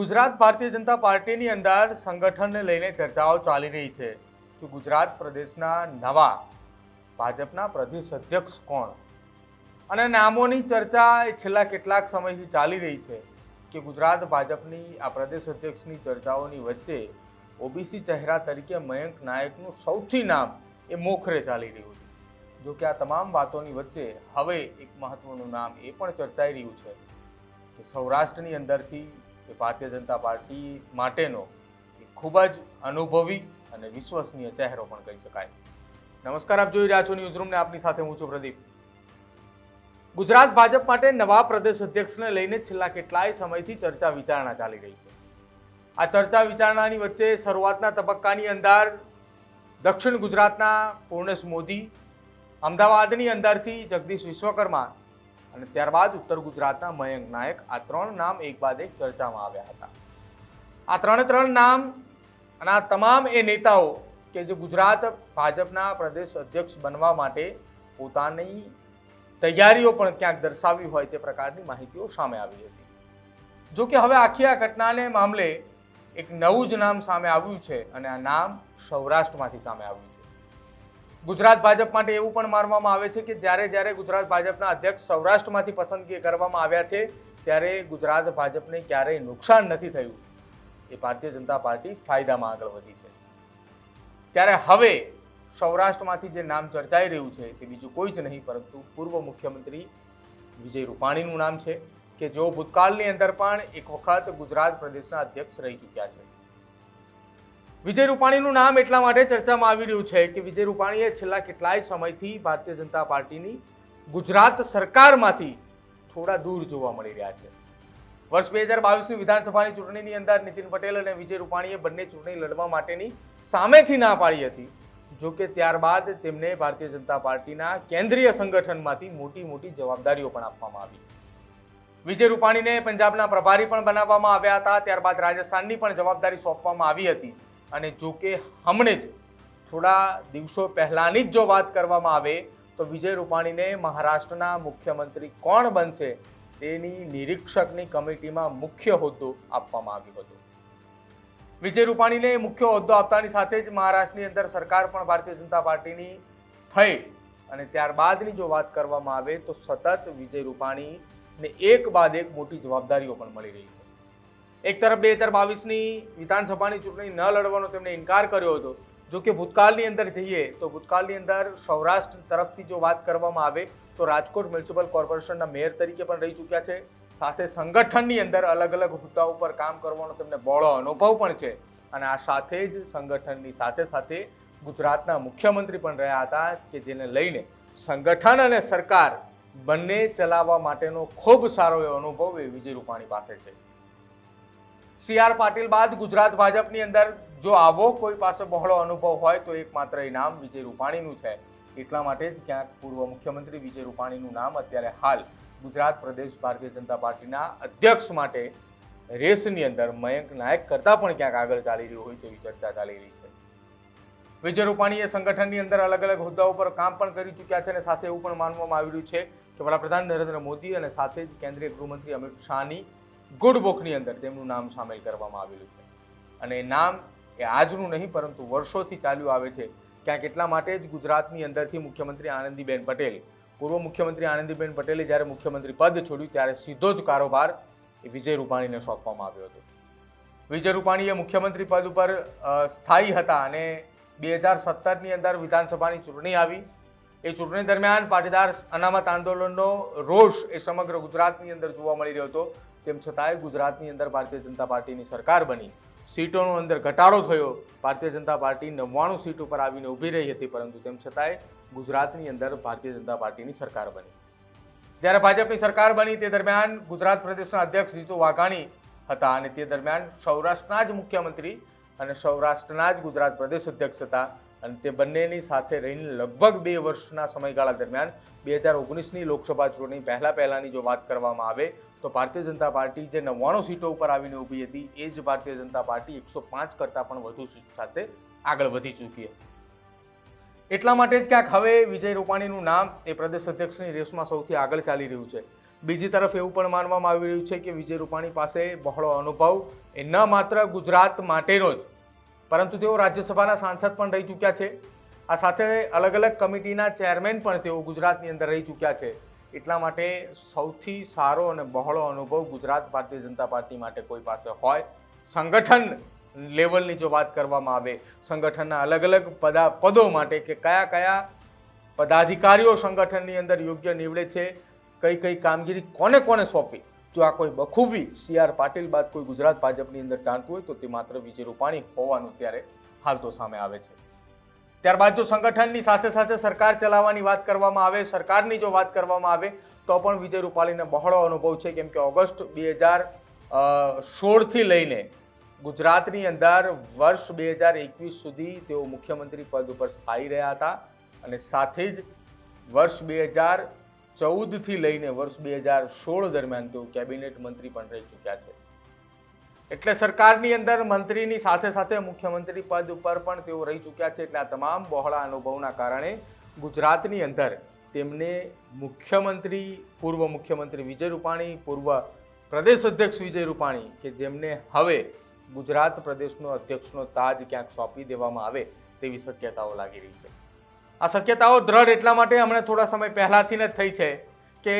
ગુજરાત ભારતીય જનતા પાર્ટીની અંદર સંગઠનને લઈને ચર્ચાઓ ચાલી રહી છે. કે ગુજરાત પ્રદેશના નવા ભાજપના પ્રદેશ અધ્યક્ષ કોણ? અને નામોની ચર્ચા એ છેલ્લા કેટલાક સમયથી ચાલી રહી છે કે ગુજરાત ભાજપની આ પ્રદેશ અધ્યક્ષની ચર્ચાઓની વચ્ચે ઓબીસી ચહેરા તરીકે મયંક નાયકનું સૌથી નામ એ મોખરે ચાલી રહ્યું છે. જોકે આ તમામ વાતોની વચ્ચે હવે એક મહત્વનું નામ એ પણ ચર્ચાઈ રહ્યું છે કે સૌરાષ્ટ્રની અંદરથી એ ભારતીય જનતા પાર્ટી માટેનો ખૂબ જ અનુભવી અને વિશ્વસનીય ચહેરો પણ કહી શકાય. નમસ્કાર, આપ જોઈ રહ્યા છો ન્યૂઝરૂમને. આપની સાથે હું છું પ્રદીપ. ગુજરાત ભાજપ માટે નવા પ્રદેશ અધ્યક્ષને લઈને છેલ્લા કેટલાય સમયથી ચર્ચા વિચારણા ચાલી રહી છે. આ ચર્ચા વિચારણાની વચ્ચે શરૂઆતના તબક્કાની અંદર દક્ષિણ ગુજરાતના પૂર્ણેશ મોદી, અમદાવાદની અંદરથી જગદીશ વિશ્વકર્મા અને ત્યારબાદ ઉત્તર ગુજરાતના મયંક નાયક આ ત્રણ નામ એક બાદ એક ચર્ચામાં આવ્યા હતા. આ ત્રણે ત્રણ નામ અને આ તમામ એ નેતાઓ કે જે ગુજરાત ભાજપના પ્રદેશ અધ્યક્ષ બનવા માટે પોતાની તૈયારીઓ પણ ક્યાંક દર્શાવી હોય તે પ્રકારની માહિતીઓ સામે આવી હતી. જો કે હવે આખી આ ઘટનાને મામલે એક નવું જ નામ સામે આવ્યું છે અને આ નામ સૌરાષ્ટ્રમાંથી સામે આવ્યું છે. ગુજરાત ભાજપ માટે એવું પણ માનવામાં આવે છે કે જ્યારે જ્યારે ગુજરાત ભાજપના અધ્યક્ષ સૌરાષ્ટ્રમાંથી પસંદગી કરવામાં આવ્યા છે, ત્યારે ગુજરાત ભાજપને ક્યારેય નુકસાન નથી થયું. એ ભારતીય જનતા પાર્ટી ફાયદામાં આગળ વધી છે. ત્યારે હવે સૌરાષ્ટ્રમાંથી જે નામ ચર્ચાઈ રહ્યું છે, તે બીજું કોઈ જ નહીં, પરંતુ પૂર્વ મુખ્યમંત્રી વિજય રૂપાણીનું નામ છે, કે જેઓ ભૂતકાળની અંદર પણ એક વખત ગુજરાત પ્રદેશના અધ્યક્ષ રહી ચૂક્યા છે. વિજય રૂપાણીનું નામ એટલા માટે ચર્ચામાં આવી રહ્યું છે કે વિજય રૂપાણીએ છેલ્લા કેટલાય સમયથી ભારતીય જનતા પાર્ટીની ગુજરાત સરકારમાંથી થોડા દૂર જોવા મળી રહ્યા છે. વર્ષ બે હજાર બાવીસની વિધાનસભાની ચૂંટણીની અંદર નીતિન પટેલ અને વિજય રૂપાણીએ બંને ચૂંટણી લડવા માટેની સામેથી ના પાડી હતી. જો કે ત્યારબાદ તેમને ભારતીય જનતા પાર્ટીના કેન્દ્રીય સંગઠનમાંથી મોટી મોટી જવાબદારીઓ પણ આપવામાં આવી. વિજય રૂપાણીને પંજાબના પ્રભારી પણ બનાવવામાં આવ્યા હતા. ત્યારબાદ રાજસ્થાનની પણ જવાબદારી સોંપવામાં આવી હતી. અને જો કે હમણે જ થોડા દિવસો પહેલાંની જ જો વાત કરવામાં આવે તો વિજય રૂપાણીને મહારાષ્ટ્રના મુખ્યમંત્રી કોણ બનશે તેની નિરીક્ષકની કમિટીમાં મુખ્ય હોદ્દો આપવામાં આવ્યો હતો. વિજય રૂપાણીને મુખ્ય હોદ્દો આપતાની સાથે જ મહારાષ્ટ્રની અંદર સરકાર પણ ભારતીય જનતા પાર્ટીની થઈ અને ત્યારબાદની જો વાત કરવામાં આવે તો સતત વિજય રૂપાણીને એક બાદ એક મોટી જવાબદારીઓ પણ મળી રહી છે. એક તરફ બે હજાર બાવીસની વિધાનસભાની ચૂંટણી ન લડવાનો તેમણે ઇનકાર કર્યો હતો. જો કે ભૂતકાળની અંદર જઈએ તો ભૂતકાળની અંદર સૌરાષ્ટ્ર તરફથી જો વાત કરવામાં આવે તો રાજકોટ મ્યુનિસિપલ કોર્પોરેશનના મેયર તરીકે પણ રહી ચૂક્યા છે. સાથે સંગઠનની અંદર અલગ અલગ હોદ્દાઓ પર કામ કરવાનો તેમને બહોળો અનુભવ પણ છે. અને આ સાથે જ સંગઠનની સાથે સાથે ગુજરાતના મુખ્યમંત્રી પણ રહ્યા હતા કે જેને લઈને સંગઠન અને સરકાર બંને ચલાવવા માટેનો ખૂબ સારો એવો અનુભવ એ વિજય રૂપાણી પાસે છે. સી આર પાટીલ બાદ ગુજરાત ભાજપની અંદર જો આવો કોઈ પાસે બહોળો અનુભવ હોય તો એકમાત્ર ઇનામ નામ વિજય રૂપાણીનું છે. એટલા માટે જ ક્યાંક પૂર્વ મુખ્યમંત્રી વિજય રૂપાણીનું નામ અત્યારે હાલ ગુજરાત પ્રદેશ ભારતીય જનતા પાર્ટીના અધ્યક્ષ માટે રેસની અંદર મયંક નાયક કરતાં પણ ક્યાંક આગળ ચાલી રહ્યું હોય તેવી ચર્ચા ચાલી રહી છે. વિજય રૂપાણીએ સંગઠનની અંદર અલગ અલગ હોદ્દાઓ પર કામ પણ કરી ચૂક્યા છે અને સાથે એવું પણ માનવામાં આવી રહ્યું છે કે વડાપ્રધાન નરેન્દ્ર મોદી અને સાથે જ કેન્દ્રીય ગૃહમંત્રી અમિત શાહની ગુડ બુકની અંદર તેમનું નામ સામેલ કરવામાં આવેલું છે. અને નામ એ આજનું નહીં, પરંતુ વર્ષોથી ચાલ્યું આવે છે. ક્યાંક એટલા માટે જ ગુજરાતની અંદરથી મુખ્યમંત્રી આનંદીબેન પટેલ, પૂર્વ મુખ્યમંત્રી આનંદીબેન પટેલે જ્યારે મુખ્યમંત્રી પદ છોડ્યું, ત્યારે સીધો જ કારોબાર એ વિજય રૂપાણીને સોંપવામાં આવ્યો હતો. વિજય રૂપાણીએ મુખ્યમંત્રી પદ ઉપર સ્થાયી હતા અને બે હજાર સત્તરની અંદર વિધાનસભાની ચૂંટણી આવી. એ ચૂંટણી દરમિયાન પાટીદાર અનામત આંદોલનનો રોષ એ સમગ્ર ગુજરાતની અંદર જોવા મળી રહ્યો હતો. તેમ છતાંય ગુજરાતની અંદર ભારતીય જનતા પાર્ટીની સરકાર બની. સીટોનો અંદર ઘટાડો થયો. ભારતીય જનતા પાર્ટી નવ્વાણું સીટ ઉપર આવીને ઊભી રહી હતી, પરંતુ તેમ છતાંય ગુજરાતની અંદર ભારતીય જનતા પાર્ટીની સરકાર બની. જ્યારે ભાજપની સરકાર બની તે દરમિયાન ગુજરાત પ્રદેશના અધ્યક્ષ જીતુ વાઘાણી હતા અને તે દરમિયાન સૌરાષ્ટ્રના જ મુખ્યમંત્રી અને સૌરાષ્ટ્રના જ ગુજરાત પ્રદેશ અધ્યક્ષ હતા. અને તે બંનેની સાથે રહીને લગભગ બે વર્ષના સમયગાળા દરમિયાન બે હજાર ઓગણીસની લોકસભા ચૂંટણી પહેલાં પહેલાંની જો વાત કરવામાં આવે તો ભારતીય જનતા પાર્ટી જે નવ્વાણું સીટો ઉપર આવીને ઊભી હતી, એ જ ભારતીય જનતા પાર્ટી એકસો પાંચ કરતાં પણ વધુ સીટ સાથે આગળ વધી ચૂકી હતી. એટલા માટે જ ક્યાંક હવે વિજય રૂપાણીનું નામ એ પ્રદેશ અધ્યક્ષની રેસમાં સૌથી આગળ ચાલી રહ્યું છે. બીજી તરફ એવું પણ માનવામાં આવી રહ્યું છે કે વિજય રૂપાણી પાસે બહોળો અનુભવ એ ન માત્ર ગુજરાત માટેનો જ પરંતુ તેઓ રાજ્યસભાના સાંસદ પણ રહી ચૂક્યા છે. આ સાથે અલગ અલગ કમિટીના ચેરમેન પણ તેઓ ગુજરાતની અંદર રહી ચૂક્યા છે. એટલા માટે સૌથી સારો અને બહોળો અનુભવ ગુજરાત ભારતીય જનતા પાર્ટી માટે કોઈ પાસે હોય. સંગઠન લેવલની જો વાત કરવામાં આવે, સંગઠનના અલગ અલગ પદા, પદો માટે કે કયા કયા પદાધિકારીઓ સંગઠનની અંદર યોગ્ય નીવડે છે કઈ કઈ કામગીરી કોને કોને સોંપી જો આ કોઈ બખૂબી સી આર પાટીલ બાદ કોઈ ગુજરાત ભાજપની અંદર જાણતું હોય તો તે માત્ર વિજય રૂપાણી હોવાનું ત્યારે હાલ તો સામે આવે છે. ત્યારબાદ જો સંગઠનની સાથે સાથે સરકાર ચલાવવાની વાત કરવામાં આવે, સરકારની જો વાત કરવામાં આવે, તો પણ વિજય રૂપાણીને બહોળો અનુભવ છે. કેમ કે ઓગસ્ટ બે હજાર સોળથી લઈને ગુજરાતની અંદર વર્ષ બે હજાર એકવીસ સુધી તેઓ મુખ્યમંત્રી પદ ઉપર સ્થાયી રહ્યા હતા અને સાથે જ વર્ષ બે હજાર ચૌદથી લઈને વર્ષ બે હજાર સોળ દરમિયાન તેઓ કેબિનેટ મંત્રી પણ રહી ચૂક્યા છે. એટલે સરકારની અંદર મંત્રીની સાથે સાથે મુખ્યમંત્રી પદ ઉપર પણ તેઓ રહી ચૂક્યા છે. એટલે આ તમામ બહોળા અનુભવના કારણે ગુજરાતની અંદર તેમને મુખ્યમંત્રી, પૂર્વ મુખ્યમંત્રી વિજય રૂપાણી, પૂર્વ પ્રદેશ અધ્યક્ષ વિજય રૂપાણી કે જેમને હવે ગુજરાત પ્રદેશનો અધ્યક્ષનો તાજ ક્યાંક સોંપી દેવામાં આવે તેવી શક્યતાઓ લાગી રહી છે. આ શક્યતાઓ દ્રઢ એટલા માટે હમણાં થોડા સમય પહેલાથી જ થઈ છે કે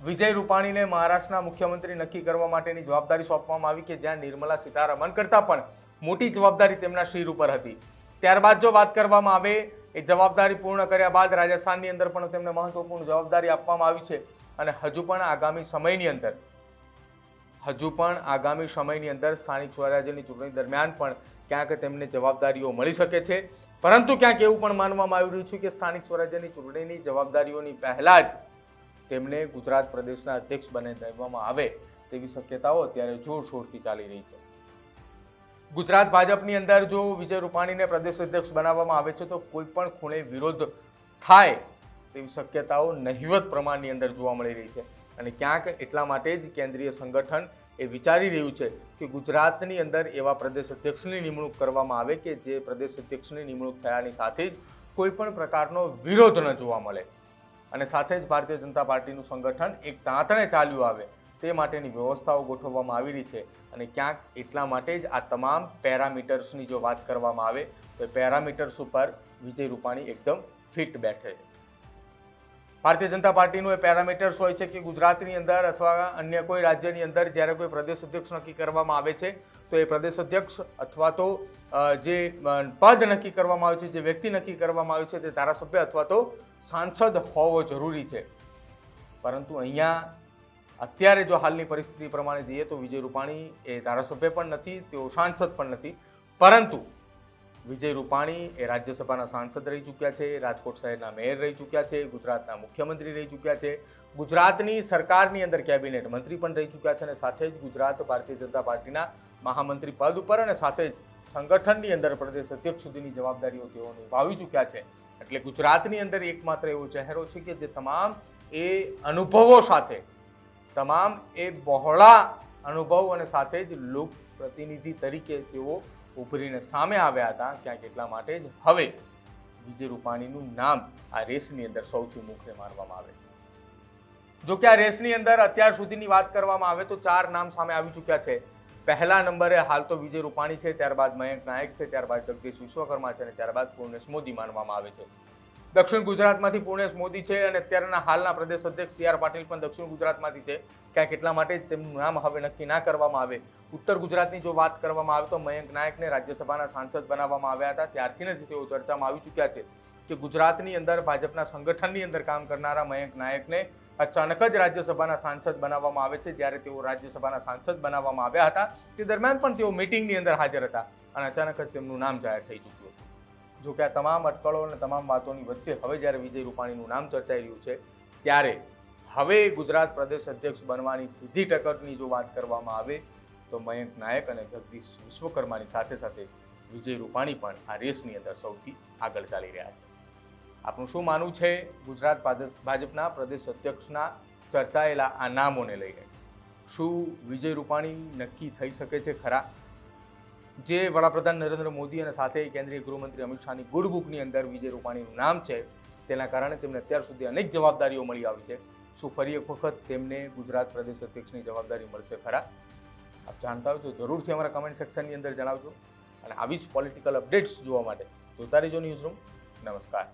વિજય રૂપાણીને મહારાષ્ટ્રના મુખ્યમંત્રી નક્કી કરવા માટેની જવાબદારી સોંપવામાં આવી કે જ્યાં નિર્મલા સીતારમણ કરતાં પણ મોટી જવાબદારી તેમના શિર ઉપર હતી. ત્યારબાદ જો વાત કરવામાં આવે, એ જવાબદારી પૂર્ણ કર્યા બાદ રાજસ્થાનની અંદર પણ તેમને મહત્વપૂર્ણ જવાબદારી આપવામાં આવી છે અને હજુ પણ આગામી સમયની અંદર, હજુ પણ આગામી સમયની અંદર સ્થાનિક સ્વરાજ્યની ચૂંટણી દરમિયાન પણ ક્યાંક તેમને જવાબદારીઓ મળી શકે છે. પરંતુ ક્યાંક એવું પણ માનવામાં આવી રહ્યું છે કે સ્થાનિક સ્વરાજ્યની ચૂંટણીની જવાબદારીઓની પહેલાં જ તેમને ગુજરાત પ્રદેશના અધ્યક્ષ બને દેવામાં આવે તેવી શક્યતાઓ અત્યારે જોરશોરથી ચાલી રહી છે. ગુજરાત ભાજપની અંદર જો વિજય રૂપાણીને પ્રદેશ અધ્યક્ષ બનાવવામાં આવે છે તો કોઈ પણ ખૂણે વિરોધ થાય તેવી શક્યતાઓ નહિવત પ્રમાણની અંદર જોવા મળી રહી છે. અને ક્યાંક એટલા માટે જ કેન્દ્રીય સંગઠન એ વિચારી રહ્યું છે કે ગુજરાતની અંદર એવા પ્રદેશ અધ્યક્ષની નિમણૂક કરવામાં આવે કે જે પ્રદેશ અધ્યક્ષની નિમણૂક થયાની સાથે જ કોઈ પણ પ્રકારનો વિરોધ ન જોવા મળે. અને સાથે જ ભારતીય જનતા પાર્ટીનું સંગઠન એક તાંતણે ચાલ્યું આવે તે માટેની વ્યવસ્થાઓ ગોઠવવામાં આવી રહી છે અને ક્યાંક એટલા માટે જ આ તમામ પેરામીટર્સની જો વાત કરવામાં આવે તો પેરામીટર્સ ઉપર વિજય રૂપાણી એકદમ ફિટ બેઠે છે. ભારતીય જનતા પાર્ટીનું એ પેરામીટર્સ હોય છે કે ગુજરાતની અંદર અથવા અન્ય કોઈ રાજ્યની અંદર જ્યારે કોઈ પ્રદેશ અધ્યક્ષ નક્કી કરવામાં આવે છે, તો એ પ્રદેશ અધ્યક્ષ અથવા તો જે પદ નક્કી કરવામાં આવે છે, જે વ્યક્તિ નક્કી કરવામાં આવે છે તે ધારાસભ્ય અથવા તો સાંસદ હોવો જરૂરી છે. પરંતુ અહીંયા અત્યારે જો હાલની પરિસ્થિતિ પ્રમાણે જઈએ તો વિજય રૂપાણી એ ધારાસભ્ય પણ નથી, તેઓ સાંસદ પણ નથી. પરંતુ વિજય રૂપાણી એ રાજ્યસભાના સાંસદ રહી ચૂક્યા છે, રાજકોટ શહેરના મેયર રહી ચૂક્યા છે, ગુજરાતના મુખ્યમંત્રી રહી ચૂક્યા છે. ગુજરાતની સરકારની અંદર કેબિનેટ મંત્રી પણ રહી ચૂક્યા છે અને સાથે જ ગુજરાત ભારતીય જનતા પાર્ટીના મહામંત્રી પદ ઉપર અને સાથે જ સંગઠનની અંદર પ્રદેશ અધ્યક્ષ સુધીની જવાબદારીઓ તેઓ નિભાવી ચૂક્યા છે. એટલે ગુજરાતની અંદર એકમાત્ર એવો ચહેરો છે કે જે તમામ એ અનુભવો સાથે, તમામ એ બહોળા અનુભવ અને સાથે જ લોક પ્રતિનિધિ તરીકે તેઓ ઉભરીને સામે આવ્યા હતા ક્યાંક એટલા માટે જ? હવે વિજય રૂપાણીનું નામ આ રેસની અંદર સૌથી મુખ્ય માનવામાં આવે છે. જો કે આ રેસની અંદર અત્યાર સુધીની વાત કરવામાં આવે તો ચાર નામ સામે આવી ચૂક્યા છે. પહેલા નંબરે હાલ તો વિજય રૂપાણી છે, ત્યારબાદ મયંક નાયક છે, ત્યારબાદ જગદીશ વિશ્વકર્મા છે અને ત્યારબાદ પૂર્ણેશ મોદી માનવામાં આવે છે. દક્ષિણ ગુજરાતમાંથી પૂર્ણેશ મોદી છે અને અત્યારના હાલના પ્રદેશ અધ્યક્ષ સી આર પાટીલ પણ દક્ષિણ ગુજરાતમાંથી છે. ક્યાંક એટલા માટે જ તેમનું નામ હવે નક્કી ના કરવામાં આવે. ઉત્તર ગુજરાતની જો વાત કરવામાં આવે તો મયંક નાયકને રાજ્યસભાના સાંસદ બનાવવામાં આવ્યા હતા. ત્યારથી જ તેઓ ચર્ચામાં આવી ચૂક્યા છે કે ગુજરાતની અંદર ભાજપના સંગઠનની અંદર કામ કરનારા મયંક નાયકને અચાનક જ રાજ્યસભાના સાંસદ બનાવવામાં આવે છે. જ્યારે તેઓ રાજ્યસભાના સાંસદ બનાવવામાં આવ્યા હતા, તે દરમિયાન પણ તેઓ મિટિંગની અંદર હાજર હતા અને અચાનક જ તેમનું નામ જાહેર થઈ ચૂક્યું હતું. જો કે આ તમામ અટકળો અને તમામ વાતોની વચ્ચે હવે જ્યારે વિજય રૂપાણીનું નામ ચર્ચાઈ રહ્યું છે, ત્યારે હવે ગુજરાત પ્રદેશ અધ્યક્ષ બનવાની સીધી ટકરની જો વાત કરવામાં આવે, તો મયંક નાયક અને જગદીશ વિશ્વકર્માની સાથે સાથે વિજય રૂપાણી પણ આ રેસની અંદર સૌથી આગળ ચાલી રહ્યા છે. આપણું શું માનવું છે, ગુજરાત ભાજપ- ભાજપના પ્રદેશ અધ્યક્ષના ચર્ચાયેલા આ નામોને લઈને? શું વિજય રૂપાણી નક્કી થઈ શકે છે ખરા? જે વડાપ્રધાન નરેન્દ્ર મોદી અને સાથે કેન્દ્રીય ગૃહમંત્રી અમિત શાહની ગુડ બુકની અંદર વિજય રૂપાણીનું નામ છે, તેના કારણે તેમને અત્યાર સુધી અનેક જવાબદારીઓ મળી આવી છે. શું ફરી એક વખત તેમને ગુજરાત પ્રદેશ અધ્યક્ષની જવાબદારી મળશે ખરા? આપ જાણતા હોય તો જરૂરથી અમારા કમેન્ટ સેક્શનની અંદર જણાવજો. અને આવી જ પોલિટિકલ અપડેટ્સ જોવા માટે જોતા રહેજો ન્યૂઝ રૂમ નમસ્કાર.